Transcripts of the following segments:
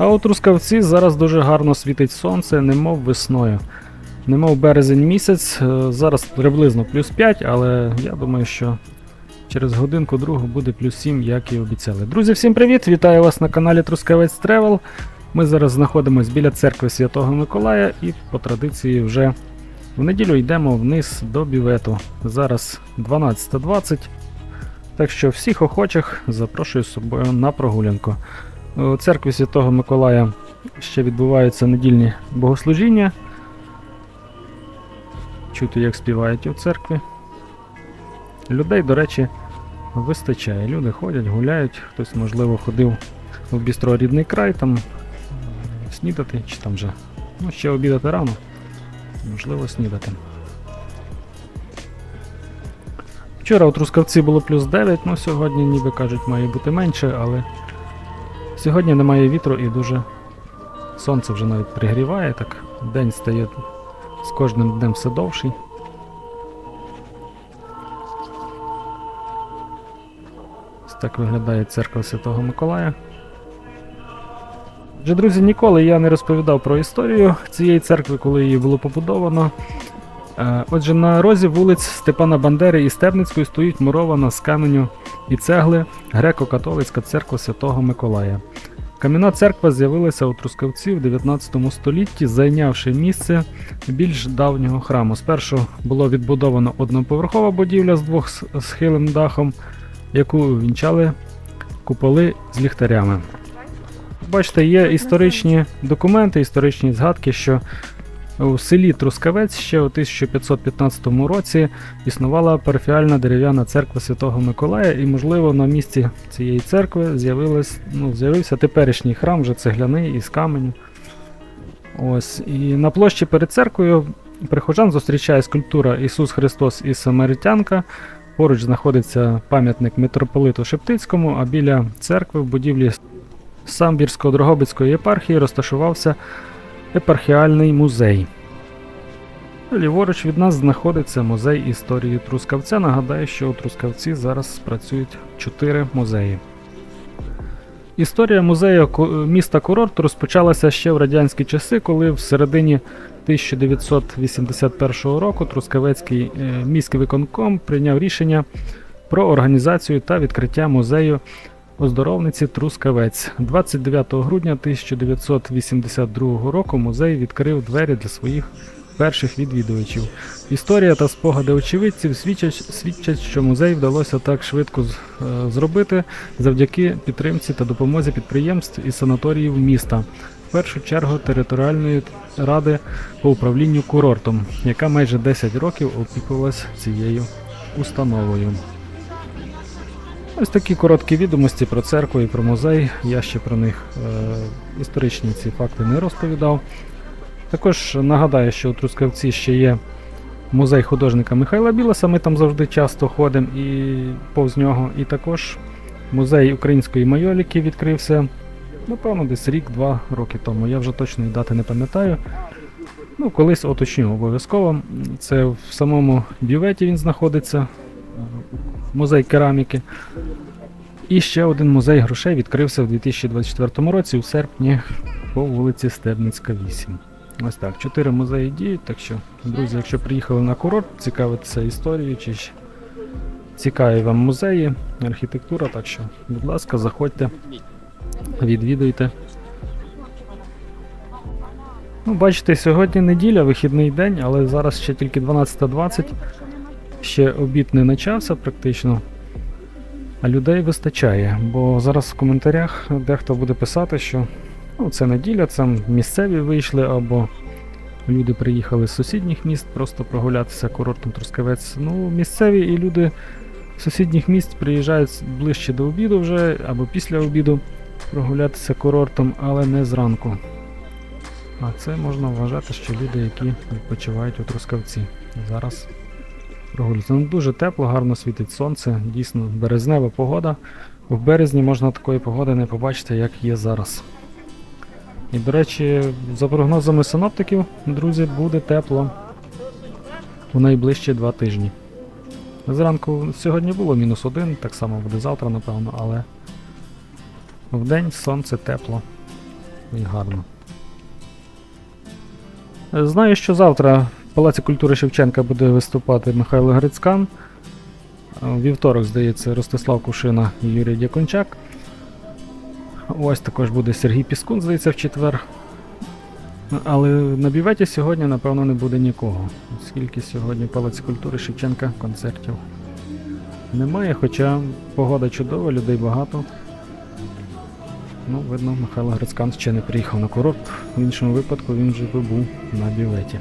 А от Рускавці зараз дуже гарно світить сонце, немов весною. Немов березень місяць, е, зараз приблизно плюс 5, але я думаю, що через годинку другу буде плюс 7, як і обіцяли. Друзі, всім привіт! Вітаю вас на каналі Трускавець Тревел. Ми зараз знаходимося біля церкви Святого Миколая і по традиції вже в неділю йдемо вниз до бівету. Зараз 12.20. Так що всіх охочих запрошую з собою на прогулянку. У церкві Святого Миколая ще відбуваються недільні богослужіння. Чути, як співають у церкві. Людей, до речі, вистачає. Люди ходять, гуляють, хтось, можливо, ходив в бістро рідний край, там е, снідати, чи там вже. Ну, ще обідати рано. Можливо, снідати. Вчора у Трускавці було плюс 9, ну сьогодні, ніби кажуть, має бути менше, але сьогодні немає вітру і дуже сонце вже навіть пригріває, так день стає з кожним днем все довший. Ось так виглядає церква Святого Миколая. Отже, друзі, ніколи я не розповідав про історію цієї церкви, коли її було побудовано. Е, Отже, на розі вулиць Степана Бандери і Стебницької стоїть мурована з каменю і цегли греко-католицька церква Святого Миколая. Кам'яна церква з'явилася у Трускавці в 19 столітті, зайнявши місце більш давнього храму. Спершу було відбудовано одноповерхова будівля з двохсхилим дахом, яку вінчали куполи з ліхтарями. Бачите, є історичні документи, історичні згадки, що у селі Трускавець ще у 1515 році існувала парафіальна дерев'яна церква Святого Миколая, і, можливо, на місці цієї церкви ну, з'явився теперішній храм, вже цегляний із каменю. Ось. І на площі перед церквою прихожан зустрічає скульптура Ісус Христос і Самаритянка. Поруч знаходиться пам'ятник митрополиту Шептицькому, а біля церкви в будівлі Самбірсько-Дрогобицької єпархії розташувався епархіальний музей. Ліворуч від нас знаходиться музей історії Трускавця. Нагадаю, що у Трускавці зараз працюють чотири музеї. Історія музею міста Курорт розпочалася ще в радянські часи, коли в середині 1981 року Трускавецький е, міський виконком прийняв рішення про організацію та відкриття музею оздоровниці Трускавець. 29 грудня 1982 року музей відкрив двері для своїх перших відвідувачів. Історія та спогади очевидців свідчать, свідчать, що музей вдалося так швидко з- е, зробити завдяки підтримці та допомозі підприємств і санаторіїв міста. В першу чергу територіальної ради по управлінню курортом, яка майже 10 років опікувалась цією установою. Ось такі короткі відомості про церкву і про музей. Я ще про них е, історичні ці факти не розповідав. Також нагадаю, що у Трускавці ще є музей художника Михайла Білоса. Ми там завжди часто ходимо і повз нього. І також музей української майоліки відкрився. Напевно, десь рік-два роки тому. Я вже точної дати не пам'ятаю. Ну, колись уточню обов'язково. Це в самому бюветі він знаходиться. Музей кераміки. І ще один музей грошей відкрився в 2024 році у серпні по вулиці Стебницька, 8. Ось так, чотири музеї діють, так що, друзі, якщо приїхали на курорт, цікавитися історією чи цікаві вам музеї, архітектура, так що, будь ласка, заходьте, відвідуйте. Ну, бачите, сьогодні неділя, вихідний день, але зараз ще тільки 12.20. Ще обід не почався практично. А людей вистачає, бо зараз в коментарях дехто буде писати, що ну, це неділя, це місцеві вийшли, або люди приїхали з сусідніх міст просто прогулятися курортом Трускавець. Ну, місцеві і люди з сусідніх міст приїжджають ближче до обіду вже, або після обіду прогулятися курортом, але не зранку. А це можна вважати, що люди, які відпочивають у Трускавці. Зараз прогулюються. Ну, дуже тепло, гарно світить сонце, дійсно березнева погода. В березні можна такої погоди не побачити, як є зараз. І, до речі, за прогнозами синоптиків, друзі, буде тепло у найближчі два тижні. Зранку сьогодні було мінус один, так само буде завтра, напевно, але вдень сонце тепло. і гарно. Знаю, що завтра Палаці культури Шевченка буде виступати Михайло Грицькан. У вівторок, здається, Ростислав Кушина і Юрій Дякончак. Ось також буде Сергій Піскун, здається, в четвер. Але на біветі сьогодні, напевно, не буде нікого, оскільки сьогодні Палаці культури Шевченка концертів немає, хоча погода чудова, людей багато. Ну, видно, Михайло Грицькан ще не приїхав на курорт. В іншому випадку він вже би був на біветі.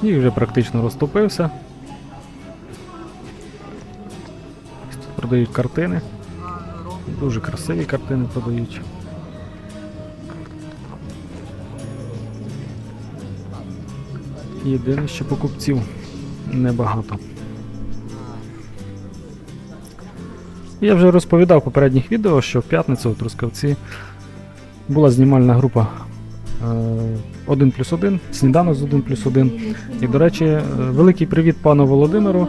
Сніг вже практично розтопився. Тут продають картини. Дуже красиві картини продають. Єдине, що покупців небагато. Я вже розповідав в попередніх відео, що в п'ятницю у Трускавці була знімальна група 1 плюс 1, сніданок з 1 плюс 1. І, до речі, е, великий привіт пану Володимиру,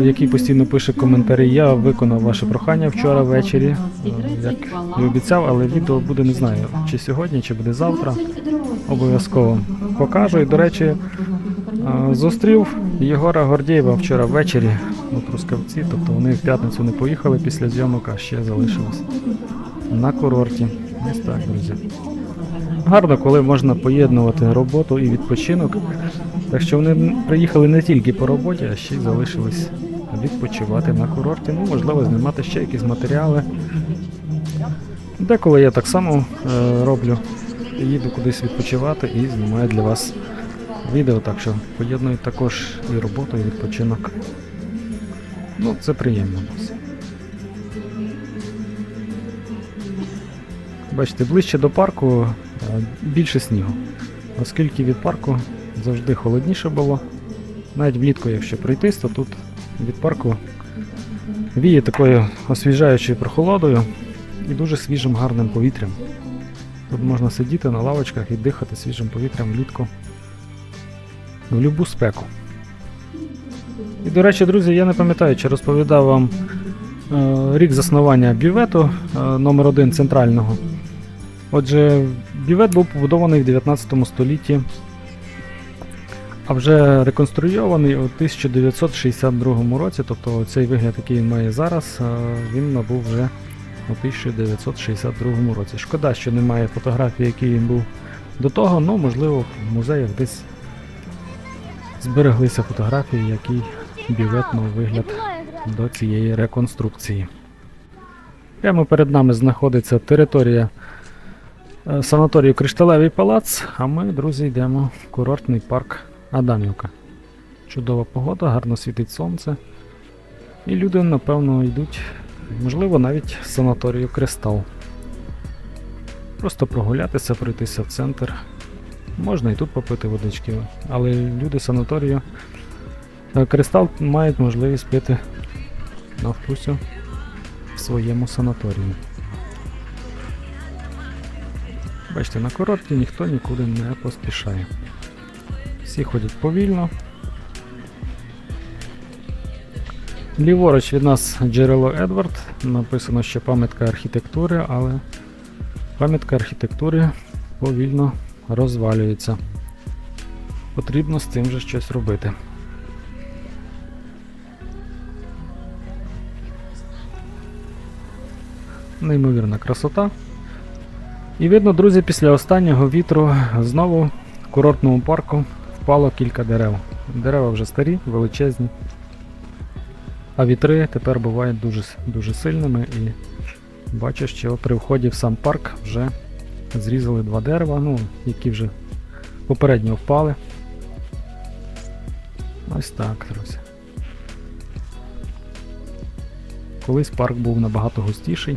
е, який постійно пише коментарі. Я виконав ваше прохання вчора ввечері, е, як і обіцяв, але відео буде не знаю, чи сьогодні, чи буде завтра. Обов'язково покажу. І, до речі, е, зустрів Єгора Гордєєва вчора ввечері у Трускавці, тобто вони в п'ятницю не поїхали після зйомок, а ще залишились на курорті. Ось так, друзі. Гарно, коли можна поєднувати роботу і відпочинок. Так що вони приїхали не тільки по роботі, а ще й залишились відпочивати на курорті. Ну, можливо, знімати ще якісь матеріали. Деколи я так само е, роблю. Їду кудись відпочивати і знімаю для вас відео, так що поєдную також і роботу, і відпочинок. Ну, це приємно. Бачите, ближче до парку більше снігу. Оскільки від парку завжди холодніше було. Навіть влітку, якщо пройтись, то тут від парку віє такою освіжаючою прохолодою і дуже свіжим гарним повітрям. Тут можна сидіти на лавочках і дихати свіжим повітрям влітку в любу спеку. І, до речі, друзі, я не пам'ятаю, чи розповідав вам е, рік заснування бювету е, номер 1 центрального. Отже, бювет був побудований в 19 столітті, а вже реконструйований у 1962 році, тобто цей вигляд, який він має зараз, е, він набув вже у 1962 році. Шкода, що немає фотографії, який він був до того, але можливо в музеях десь збереглися фотографії, який бювет мав вигляд до цієї реконструкції. Прямо перед нами знаходиться територія е, санаторію Кришталевий палац, а ми, друзі, йдемо в курортний парк Адамівка. Чудова погода, гарно світить сонце. І люди, напевно, йдуть, можливо, навіть з санаторію Кристал. Просто прогулятися, пройтися в центр. Можна і тут попити водички, але люди санаторію е, Кристал мають можливість пити на вкусі в своєму санаторії. Бачите, на курорті ніхто нікуди не поспішає. Всі ходять повільно. Ліворуч від нас джерело Едвард. Написано, що пам'ятка архітектури, але пам'ятка архітектури повільно розвалюється. Потрібно з цим же щось робити. Неймовірна красота. І видно, друзі, після останнього вітру знову в курортному парку впало кілька дерев. Дерева вже старі, величезні. А вітри тепер бувають дуже, дуже сильними і бачу, що при вході в сам парк вже зрізали два дерева, ну, які вже попередньо впали. Ось так, друзі. Колись парк був набагато густіший.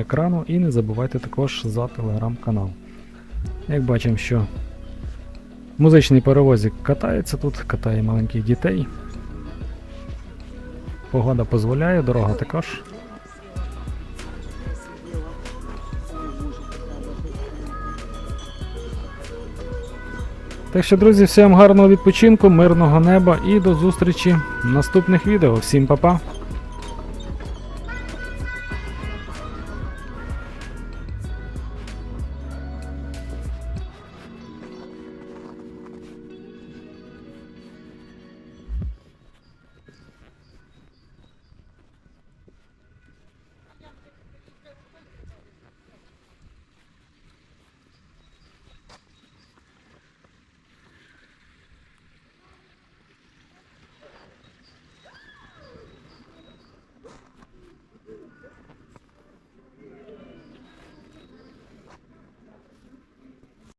екрану. І не забувайте також за телеграм-канал. Як бачимо, що музичний паровозик катається тут, катає маленьких дітей. Погода дозволяє, дорога також. Так що, друзі, всім гарного відпочинку, мирного неба і до зустрічі в наступних відео. Всім па-па!